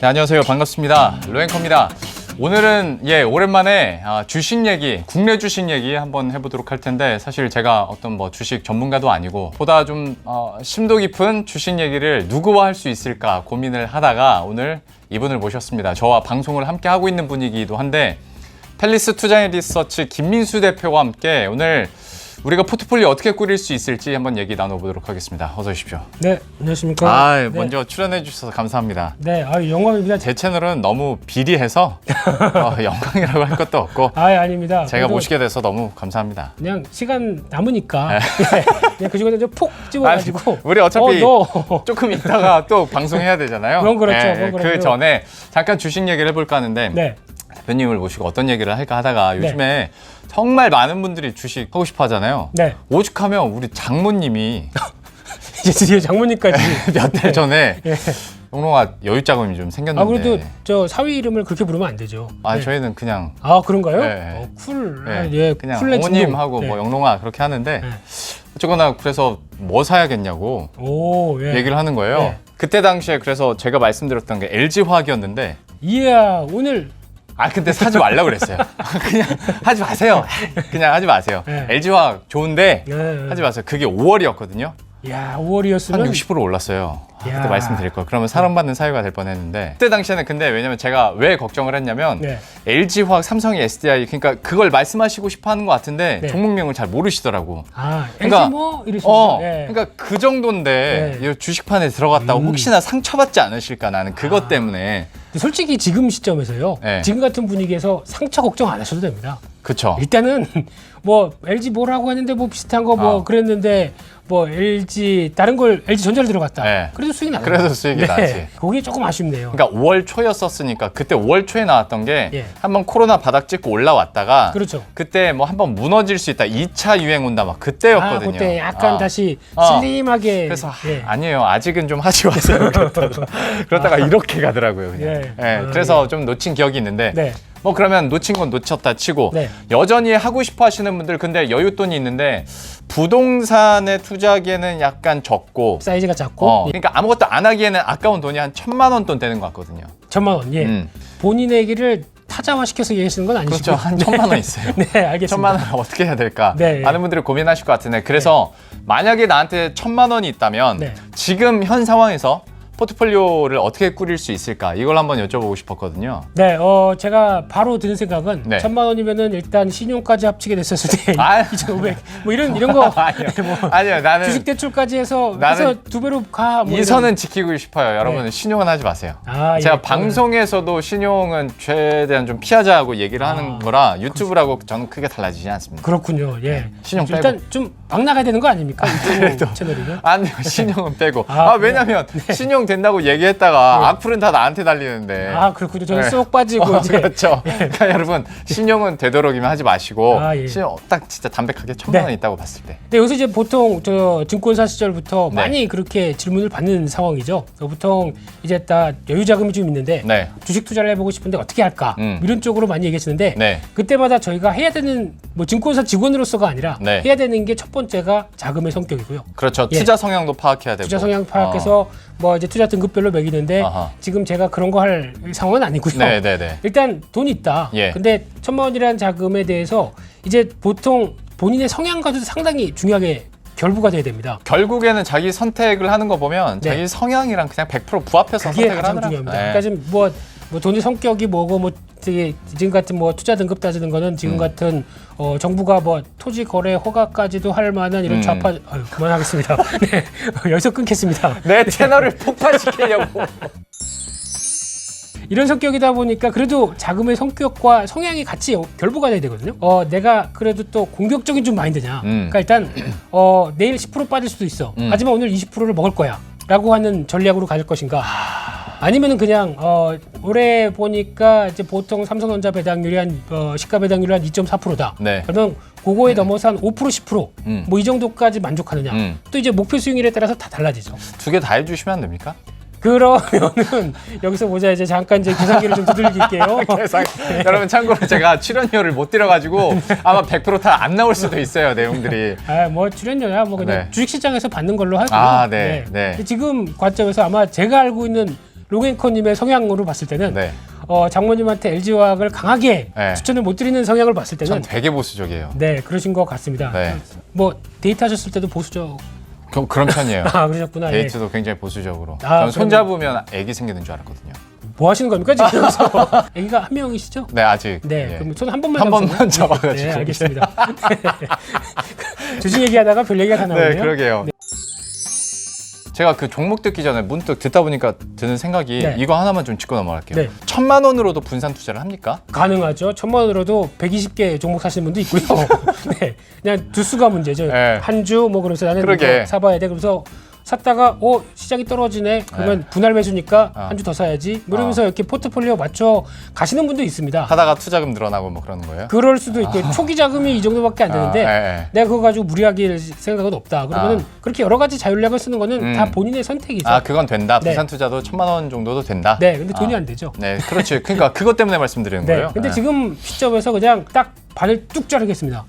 네, 안녕하세요. 반갑습니다. 로앵커입니다. 오늘은 예 오랜만에 아, 주식 얘기, 국내 주식 얘기 한번 해보도록 할 텐데 사실 제가 어떤 뭐 주식 전문가도 아니고 보다 좀 어, 심도 깊은 주식 얘기를 누구와 할 수 있을까 고민을 하다가 오늘 이분을 모셨습니다. 저와 방송을 함께 하고 있는 분이기도 한데 펠리스 투자인 리서치 김민수 대표와 함께 오늘 우리가 포트폴리오 어떻게 꾸릴 수 있을지 한번 얘기 나눠보도록 하겠습니다. 어서 오십시오. 네, 안녕하십니까. 아, 네. 먼저 출연해 주셔서 감사합니다. 네, 아 영광입니다. 제 채널은 너무 비리해서 어, 영광이라고 할 것도 없고 아, 아닙니다. 제가 그래도 모시게 돼서 너무 감사합니다. 그냥 시간 남으니까 네. 그냥 그 시간에 좀폭 집어가지고. 우리 어차피 어, 너. 조금 있다가 또 방송해야 되잖아요. 그건 그렇죠, 예, 그건 그 그렇죠. 전에 잠깐 주식 얘기를 해볼까 하는데 네, 대표님을 모시고 어떤 얘기를 할까 하다가 요즘에 정말 많은 분들이 주식 하고 싶어 하잖아요. 네. 오죽하면 우리 장모님이 이제 드디어 장모님까지. 몇 달 전에 예. 영롱아 여유 자금이 좀 생겼는데 아 그래도 저 사위 이름을 그렇게 부르면 안 되죠. 아 네. 저희는 그냥 아 그런가요? 네. 어, 쿨. 네, 아, 예, 그냥 쿨레 어머님 진동. 하고 네. 뭐 영롱아 그렇게 하는데 네. 어쨌거나 그래서 뭐 사야겠냐고 오, 예. 얘기를 하는 거예요. 네. 그때 당시에 그래서 제가 말씀드렸던 게 LG 화학이었는데 이야, 오늘 아 근데 사지 말라 그랬어요. 그냥 하지 마세요. 그냥 하지 마세요. 네. LG 화학 좋은데 네. 하지 마세요. 그게 5월이었거든요. 야, 한 5월이었으면 60% 올랐어요. 아, 야. 그때 말씀드릴 걸. 그러면 사랑받는 사유가 될 뻔했는데 그때 당시에는 근데 왜냐면 제가 왜 걱정을 했냐면 네. LG 화학, 삼성이 SDI 그러니까 그걸 말씀하시고 싶어하는 것 같은데 네. 종목명을 잘 모르시더라고. 아, 그러니까- LG 뭐 이러시면 어, 예. 그러니까 그 정도인데 네. 이 주식판에 들어갔다고 음. 혹시나 상처받지 않으실까 나는 그것 아. 때문에 솔직히 지금 시점에서요. 네. 지금 같은 분위기에서 상처 걱정 안 하셔도 됩니다. 그쵸. 일단은 뭐 LG 뭐라고 했는데 뭐 비슷한 거 뭐 아. 그랬는데 뭐 LG 다른 걸 LG 전자를 들어갔다. 네. 그래도 수익이 나요. 그래도 수익이 나지. 그게 조금 아쉽네요. 그러니까 5월 초였었으니까 그때 5월 초에 나왔던 게 예. 한번 코로나 바닥 찍고 올라왔다가 그렇죠. 그때 뭐 한번 무너질 수 있다. 2차 유행 온다 막 그때였거든요. 아, 그때 약간 아. 다시 어. 슬림하게. 그래서 예. 아, 아니에요. 아직은 좀 하지 마세요. 그러다가, 그러다가 이렇게 가더라고요. 그냥. 예. 예, 아, 그래서 좀 놓친 기억이 있는데 네. 뭐 그러면 놓친 건 놓쳤다 치고 네. 여전히 하고 싶어 하시는 분들 근데 여윳돈이 있는데 부동산에 투자하기에는 약간 적고 사이즈가 작고 어, 예. 그러니까 아무것도 안 하기에는 아까운 돈이 한 천만 원 돈 되는 것 같거든요. 천만 원. 예. 음. 본인의 얘기를 타자화 시켜서 얘기하시는 건 아니시고. 그렇죠. 한 천만 원 있어요. 네, 알겠습니다. 천만 원을 어떻게 해야 될까? 네, 예. 많은 분들이 고민하실 것 같은데 그래서 만약에 나한테 천만 원이 있다면 네. 지금 현 상황에서 포트폴리오를 어떻게 꾸릴 수 있을까? 이걸 한번 여쭤보고 싶었거든요. 네, 어, 제가 바로 드는 생각은 네. 천만 원이면은 일단 신용까지 합치게 됐었을 때 아. 2,500, 뭐 이런 이런 거 아니요. 뭐 아니요. 나는 주식 대출까지 해서 나는 해서 두 배로 가. 뭐 이 이런. 선은 지키고 싶어요. 여러분 신용은 하지 마세요. 아, 제가 예, 방송에서도 신용은 최대한 좀 피하자고 얘기를 하는 아, 거라 유튜브라고 저는 크게 달라지지 않습니다. 그렇군요. 예. 네. 신용 일단 좀 막 나가야 되는 거 아닙니까? 유튜브 채널이면. 안 돼요. 신용은 빼고. 아, 아, 왜냐면 신용 된다고 얘기했다가 네. 악플은 다 나한테 달리는데. 아, 그렇군요. 저는 네. 쏙 빠지고 어, 이제 그렇죠. 그러니까 여러분 신용은 되도록이면 하지 마시고 아, 예. 신용 딱 진짜 담백하게 천만 네. 원 있다고 봤을 때. 근데 여기서 이제 보통 저 증권사 시절부터 네. 많이 그렇게 질문을 받는 상황이죠. 그래서 보통 이제 딱 여유 자금이 좀 있는데 네. 주식 투자를 해보고 싶은데 어떻게 할까 음. 이런 쪽으로 많이 얘기하시는데 네. 그때마다 저희가 해야 되는 뭐 증권사 직원으로서가 아니라 네. 해야 되는 게 첫 번째가 자금의 성격이고요. 그렇죠. 예. 투자 성향도 파악해야 되고. 투자 성향 파악해서 뭐 이제 투자 등급별로 매기는데 아하. 지금 제가 그런 거 할 상황은 아니고요. 네, 네, 네. 일단 돈이 있다. 예. 근데 천만 원이라는 자금에 대해서 이제 보통 본인의 성향과도 상당히 중요하게 결부가 돼야 됩니다. 결국에는 자기 선택을 하는 거 보면 네. 자기 성향이랑 그냥 100% 부합해서 그게 선택을 가장 하더라. 중요합니다. 네. 그러니까 지금 뭐, 뭐 돈의 성격이 뭐고 뭐 되게 지금 같은 뭐 투자 등급 따지는 거는 음. 지금 같은 어 정부가 뭐 토지 거래 허가까지도 할 만한 이런 음. 좌파 아유, 그만하겠습니다. 네 여기서 끊겠습니다. 내 채널을 폭파시키려고. 이런 성격이다 보니까 그래도 자금의 성격과 성향이 같이 결부가 돼야 되거든요. 어, 내가 그래도 또 공격적인 좀 마인드냐. 음. 그러니까 일단 어, 내일 10% 빠질 수도 있어. 음. 하지만 오늘 20%를 먹을 거야. 라고 하는 전략으로 가질 것인가. 아니면은 그냥 어, 올해 보니까 이제 보통 삼성전자 배당률이 한 어, 시가 배당률이 한 2.4%다. 네. 그러면 그거에 넘어서 한 5% 10%. 음. 뭐 이 정도까지 만족하느냐. 음. 또 이제 목표 수익률에 따라서 다 달라지죠. 두 개 다 해주시면 안 됩니까? 그러면은 여기서 보자 이제 잠깐 이제 계산기를 좀 두들길게요. 계산. 여러분 참고로 제가 출연료를 못 들여가지고 아마 100%다 안 나올 수도 있어요 내용들이. 아, 뭐 출연료야 뭐 그냥 네. 주식시장에서 받는 걸로 하고요. 아, 네, 네. 근데 지금 관점에서 아마 제가 알고 있는 로겐커님의 성향으로 봤을 때는 네. 어, 장모님한테 LG화학을 강하게 네. 추천을 못 드리는 성향을 봤을 전 때는 되게 보수적이에요. 네 그러신 것 같습니다. 네. 뭐 데이트하셨을 때도 보수적 그, 그런 편이에요. 아 그러셨구나. 예. 데이트도 굉장히 보수적으로. 아, 전 손잡으면 애기 생기는 줄 알았거든요. 뭐 하시는 겁니까 지금? 여기서? 애기가 한 명이시죠? 네, 아직. 네, 예. 그럼 손한 번만 한 잡으세요. 번만 잡아가지고. 네, 알겠습니다. 주식 얘기하다가 별 얘기가 다 나오네요. 네, 그러게요. 제가 그 종목 듣기 전에 문득 듣다 보니까 드는 생각이 네. 이거 하나만 좀 짚고 넘어갈게요. 네. 천만 원으로도 분산 투자를 합니까? 가능하죠. 천만 원으로도 120개 종목 사시는 분도 있고요. 네, 그냥 두수가 문제죠. 네. 한주 뭐 그러면서 나는 그러게. 이거 사봐야 돼. 그래서 샀다가 어 시장이 떨어지네. 그러면 분할 매수니까 어. 한주 더 사야지. 뭐 이러면서 이렇게 포트폴리오 맞춰 가시는 분도 있습니다. 하다가 투자금 늘어나고 뭐 그러는 거예요? 그럴 수도 있고 초기 자금이 이 정도밖에 안 되는데 아, 예, 예. 내가 그거 가지고 무리하게 생각은 없다. 그러면은 아. 그렇게 여러 가지 자율량을 쓰는 거는 음. 다 본인의 선택이죠. 아, 그건 된다. 네. 분산 투자도 천만 원 정도도 된다. 네, 근데 돈이 아. 안 되죠. 네, 그렇지. 그러니까 그것 때문에 말씀드리는 네, 거예요. 근데 네. 지금 시점에서 그냥 딱 반을 뚝 자르겠습니다.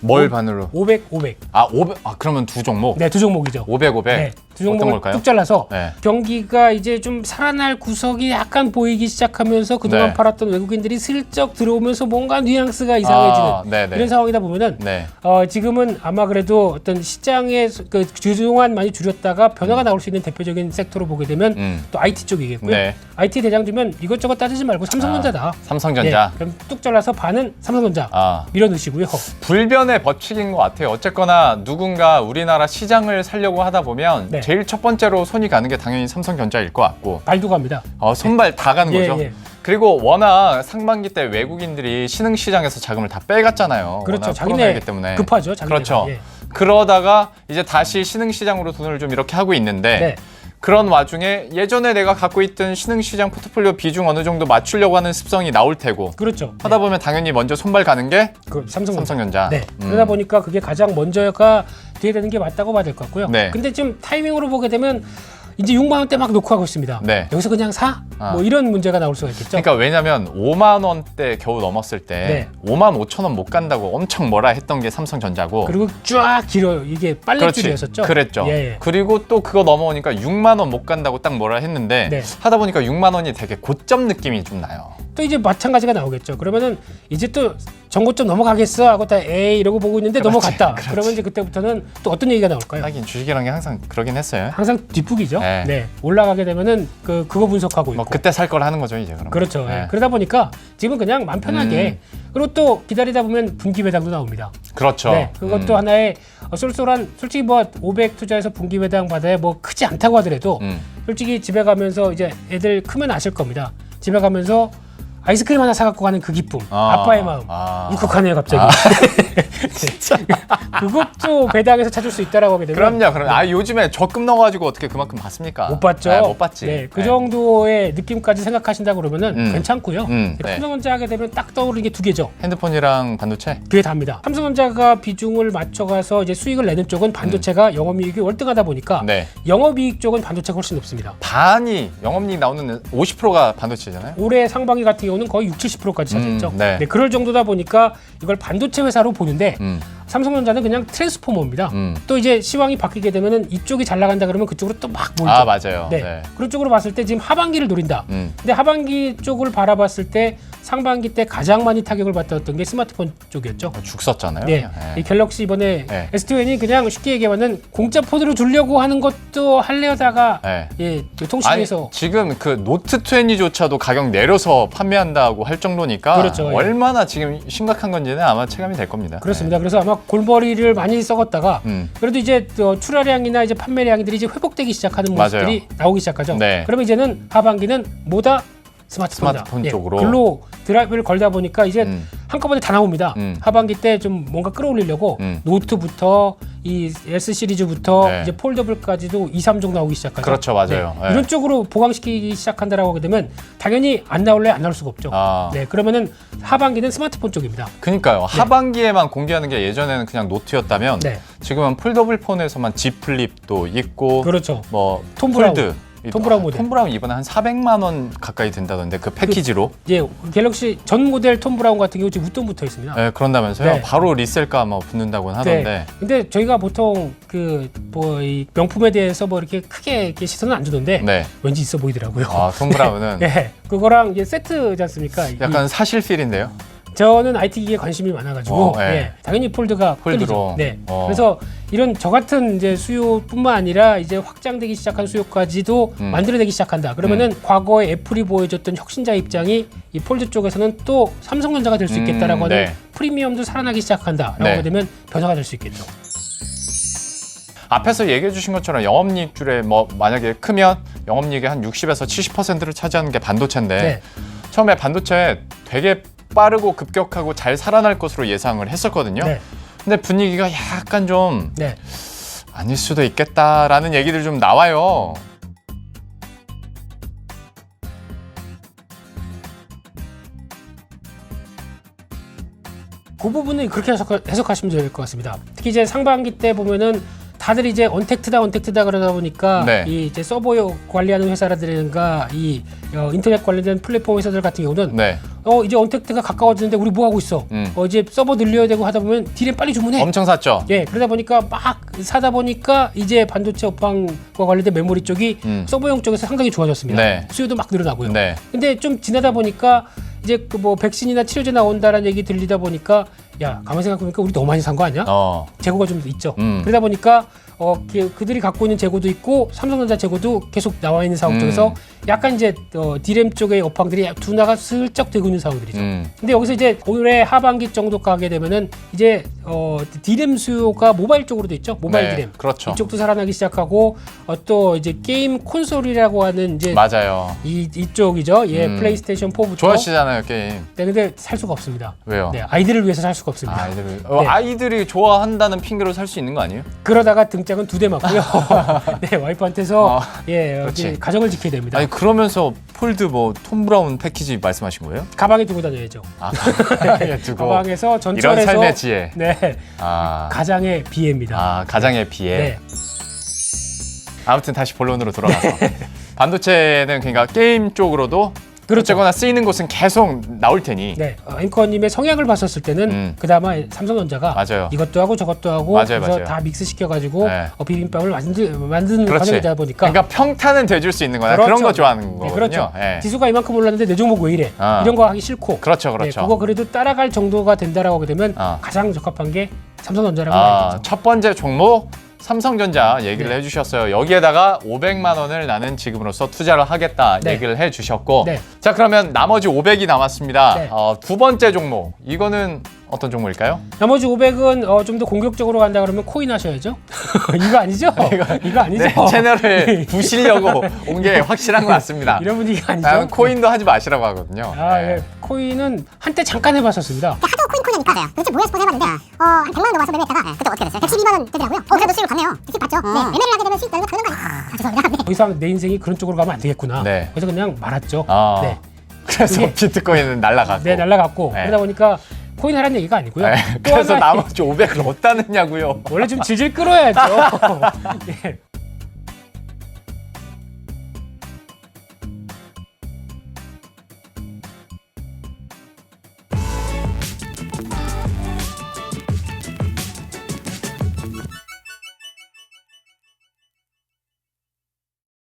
뭘 반으로? 500, 500. 아, 500. 아, 그러면 두 종목. 네, 두 종목이죠. 500, 500. 네, 두 종목을? 뚝 잘라서 네. 경기가 이제 좀 살아날 구석이 약간 보이기 시작하면서 그동안 네. 팔았던 외국인들이 슬쩍 들어오면서 뭔가 뉘앙스가 이상해지는 아, 네, 네. 이런 상황이다 보면은 네. 어, 지금은 아마 그래도 어떤 시장의 수- 그 그동안 많이 줄였다가 변화가 나올 수 있는 대표적인 섹터로 보게 되면 음. 또 IT 쪽이겠고요. 네. IT 대장주면 이것저것 따지지 말고 삼성전자다. 삼성전자. 네, 그럼 뚝 잘라서 반은 삼성전자 아, 밀어 넣으시고요. 불변의 법칙인 것 같아요. 어쨌거나 누군가 우리나라 시장을 살려고 하다 보면 네. 제일 첫 번째로 손이 가는 게 당연히 삼성전자일 것 같고 발도 갑니다. 어, 손발 다 가는 예, 거죠. 예. 그리고 워낙 상반기 때 외국인들이 신흥 시장에서 자금을 다 빼갔잖아요. 그렇죠. 워낙 자기네 코로나이기 때문에 급하죠. 자기네가. 그렇죠. 예. 그러다가 이제 다시 신흥 시장으로 돈을 좀 이렇게 하고 있는데 네. 그런 와중에 예전에 내가 갖고 있던 신흥 시장 포트폴리오 비중 어느 정도 맞추려고 하는 습성이 나올 테고 그렇죠. 하다 보면 당연히 먼저 손발 가는 게 그 삼성전자. 삼성전자. 네. 음. 그러다 보니까 그게 가장 먼저가 돼야 되는 게 맞다고 봐야 될 것 같고요. 네. 근데 지금 타이밍으로 보게 되면 이제 6만 원대 막 놓고 하고 있습니다. 네. 여기서 그냥 사? 아. 뭐 이런 문제가 나올 수가 있겠죠. 그러니까 왜냐면 5만 원대 겨우 넘었을 때 네. 5만 5천 원 못 간다고 엄청 뭐라 했던 게 삼성전자고 그리고 쫙 길어요. 이게 빨래줄이었었죠. 그랬죠. 예, 예. 그리고 또 그거 넘어오니까 6만 원 못 간다고 딱 뭐라 했는데 네. 하다 보니까 6만 원이 되게 고점 느낌이 좀 나요. 또 이제 마찬가지가 나오겠죠. 그러면은 이제 또 정고점 넘어가겠어 하고 다 에이 이러고 보고 있는데 넘어갔다. 그러면 이제 그때부터는 또 어떤 얘기가 나올까요? 하긴 주식이라는 게 항상 그러긴 했어요. 항상 뒷북이죠. 네. 네. 올라가게 되면은 그 그거 분석하고 있고. 뭐 그때 살 걸 하는 거죠 이제 그럼. 그렇죠. 네. 음. 예. 그러다 보니까 지금은 그냥 맘 편하게 그리고 또 기다리다 보면 분기 배당도 나옵니다. 그렇죠. 네, 그것도 음. 하나의 어, 쏠쏠한 솔직히 뭐 500 투자해서 분기 배당 받아야 뭐 크지 않다고 하더라도 음. 솔직히 집에 가면서 이제 애들 크면 아실 겁니다. 집에 가면서 아이스크림 하나 사갖고 가는 그 기쁨, 아. 아, 빠의 마음, 아. 울컥하네요 갑자기. 그것도 배당에서 찾을 수 있다라고 하게 되면 그럼요. 그럼 아 요즘에 적금 넣어가지고 어떻게 그만큼 받습니까? 못 봤죠. 네, 못 봤지. 네, 그 네. 정도의 느낌까지 생각하신다 그러면은 음. 괜찮고요. 음, 네. 삼성전자 하게 되면 딱 떠오르는 게 두 개죠. 핸드폰이랑 반도체. 그게 답니다. 삼성전자가 비중을 맞춰가서 이제 수익을 내는 쪽은 반도체가 영업이익이 월등하다 보니까 음. 네. 영업이익 쪽은 반도체가 훨씬 높습니다. 반이 영업이익 나오는 50%가 반도체잖아요. 올해 상반기 같은 경우 는 거의 60, 70%까지 차지했죠. 음, 네. 그럴 정도다 보니까 이걸 반도체 회사로 보는데 음. 삼성전자는 그냥 트랜스포머입니다. 음. 또 이제 시황이 바뀌게 되면은 이쪽이 잘 나간다 그러면 그쪽으로 또 막 몰죠. 아 맞아요. 네. 네. 그런 쪽으로 봤을 때 지금 하반기를 노린다. 음. 근데 하반기 쪽을 바라봤을 때 상반기 때 가장 많이 타격을 받았던 게 스마트폰 쪽이었죠. 죽 썼잖아요. 네. 그냥. 이 갤럭시 이번에 네. S21이 그냥 쉽게 얘기하면은 공짜 폰으로 주려고 하는 것도 할래다가 네. 예, 그 아니 통신에서 지금 그 노트 20조차도 가격 내려서 판매한다고 할 정도니까 그렇죠, 예. 얼마나 지금 심각한 건지는 아마 체감이 될 겁니다. 그렇습니다. 그래서 아마 골머리를 많이 썩었다가 네. 음. 그래도 이제 또 출하량이나 이제 판매량들이 이제 회복되기 시작하는 맞아요. 모습들이 나오기 시작하죠. 네. 그러면 이제는 하반기는 뭐다 스마트폰이다. 스마트폰 예, 쪽으로. 글로 드라이브를 걸다 보니까 이제 음. 한꺼번에 다 나옵니다. 음. 하반기 때 좀 뭔가 끌어올리려고 음. 노트부터 이 S 시리즈부터 네. 이제 폴더블까지도 2, 3종 나오기 시작하죠. 그렇죠, 맞아요. 네. 네. 이런 쪽으로 보강시키기 시작한다라고 하게 되면 당연히 안 나올래 안 나올 수가 없죠. 아. 네, 그러면은 하반기는 스마트폰 쪽입니다. 그니까요. 하반기에만 공개하는 게 예전에는 그냥 노트였다면 네, 지금은 폴더블 폰에서만 G 플립도 있고 그렇죠. 뭐 톰 브라운. 폴드 이- 톰 브라운 아, 모델. 톰 브라운 이번에 한 400만 원 가까이 된다던데 그 패키지로. 예, 갤럭시 전 모델 톰 브라운 같은 경우 지금 웃돈 붙어 있습니다. 네, 그런다면서요? 네. 바로 리셀가 뭐 붙는다고 하던데. 근데 저희가 보통 그뭐이 명품에 대해서 뭐 이렇게 크게 이렇게 시선은 안 주던데 네. 왠지 있어 보이더라고요. 아, 톰 브라운은 예, 그거랑 이게 세트지 않습니까? 이- 약간 사실 필인데요. 저는 IT 기기에 관심이 많아가지고 어, 예. 예, 당연히 폴드가 폴드로. 끌리죠. 네. 어. 그래서 이런 저 같은 이제 수요뿐만 아니라 이제 확장되기 시작한 수요까지도 음. 만들어내기 시작한다. 그러면은 과거에 애플이 보여줬던 혁신자 입장이 이 폴드 쪽에서는 또 삼성전자가 될수 음, 있겠다라고 하는 네. 프리미엄도 살아나기 시작한다라고 네. 하게 되면 변화가 될 수 있겠죠. 앞에서 얘기해 주신 것처럼 영업이익률에 뭐 만약에 크면 영업이익의 한 60에서 70%를 차지하는 게 반도체인데 네. 처음에 반도체 되게 빠르고 급격하고 잘 살아날 것으로 예상을 했었거든요. 네. 근데 분위기가 약간 좀 네. 아닐 수도 있겠다라는 얘기들 좀 나와요. 그 부분은 그렇게 해석, 해석하 시면 될 것 같습니다. 특히 이제 상반기 때 보면은 다들 이제 언택트다 언택트다 그러다 보니까 네. 이 이제 서버 관리하는 회사라든가 이 어, 인터넷 관련된 플랫폼 회사들 같은 경우는 네, 어 이제 언택트가 가까워지는데 우리 뭐 하고 있어? 음. 어 이제 서버 늘려야 되고 하다 보면 디램 빨리 주문해. 엄청 샀죠. 예, 그러다 보니까 막 사다 보니까 이제 반도체 업황과 관련된 메모리 쪽이 음. 서버용 쪽에서 상당히 좋아졌습니다. 네. 수요도 막 늘어나고요. 네, 근데 좀 지나다 보니까 이제 그 뭐 백신이나 치료제 나온다라는 얘기 들리다 보니까 야 가만 생각해보니까 우리 너무 많이 산 거 아니야? 어, 재고가 좀 있죠. 음. 그러다 보니까 어 그- 그들이 갖고 있는 재고도 있고 삼성전자 재고도 계속 나와 있는 상황 음. 쪽에서 약간 이제 어, 디램 쪽의 업황들이 둔화가 슬쩍 되고 있는 상황들이죠. 음, 근데 여기서 이제 올해 하반기 정도 가게 되면은 이제 어 디램 수요가 모바일 쪽으로도 있죠. 모바일 네, 디램. 그렇죠. 이쪽도 살아나기 시작하고 어, 또 이제 게임 콘솔이라고 하는 이제 맞아요. 이 이쪽이죠. 예, 음. 플레이스테이션 4부터. 좋아하시잖아요 게임. 네, 근데 살 수가 없습니다. 왜요? 네, 아이들을 위해서 살 수가 없습니다. 아 이들이 어, 네. 아이들이 좋아한다는 핑계로 살 수 있는 거 아니에요? 그러다가 등짝은 두 대 맞고요. 네, 와이프한테서 어, 예, 그렇지. 가정을 지켜야 됩니다. 아니 그러면서 폴드 뭐 톰 브라운 패키지 말씀하신 거예요? 가방에 두고 다녀야죠. 아, 가방에 두고 가방에서 이런 전철에서 삶의 지혜. 네, 아, 가장의 비애입니다. 아 가장의 비애. 네. 아무튼 다시 본론으로 돌아가서 반도체는 그러니까 게임 쪽으로도 그렇죠. 어쨌거나 쓰이는 곳은 계속 나올 테니 네, 어, 앵커님의 성향을 봤었을 때는 음. 그나마 삼성전자가 맞아요. 이것도 하고 저것도 하고 맞아요, 그래서 맞아요. 다 믹스 시켜가지고 네. 어, 비빔밥을 만든 만드는 그렇지. 과정이다 보니까 그러니까 평탄은 돼줄 수 있는 거나 그런 그렇죠. 거 좋아하는 네, 거거든요. 그렇죠. 예. 지수가 이만큼 올랐는데 내 종목 왜 이래? 아. 이런 거 하기 싫고 그렇죠, 그렇죠. 네, 그거 그래도 따라갈 정도가 된다라고 하게 되면 아. 가장 적합한 게 삼성전자라고 아, 봐야겠죠. 첫 번째 종목 삼성전자 얘기를 네. 해주셨어요. 여기에다가 500만 원을 나는 지금으로서 투자를 하겠다 네. 얘기를 해주셨고, 네. 자 그러면 나머지 500이 남았습니다. 네. 어, 두 번째 종목 이거는 어떤 종목일까요? 나머지 500은 어, 좀 더 공격적으로 간다 그러면 코인 하셔야죠. 이거 아니죠? 이거, 아니죠? 네, 채널을 부시려고 온 게 확실한 것 같습니다. 이런 분위기가 아니죠. 나는 코인도 하지 마시라고 하거든요. 아, 네. 예. 코인은 한때 잠깐 해봤었습니다. 코인하니까 맞아요. 도대체 뭐야 싶어서 해봤는데 어, 한 100만 원 넘어와서 매매했다가 그때 어떻게 됐어요? 112만 원 되더라고요. 어, 그래도 수익을 봤네요. 수익 봤죠? 네. 매매를 하게 되면 수익 나는 거 당연한 거 아니에요. 아, 죄송합니다. 네. 더 이상 내 인생이 그런 쪽으로 가면 안 되겠구나. 네. 그래서 그냥 말았죠. 아, 네. 그래서 그게- 비트코인은 날라가고. 네, 날라갔고 네. 그러다 보니까 코인 하라는 얘기가 아니고요. 네, 또 그래서 하나 나머지 500을 어디다 넣냐고요. 원래 좀 질질 끌어야죠. 예.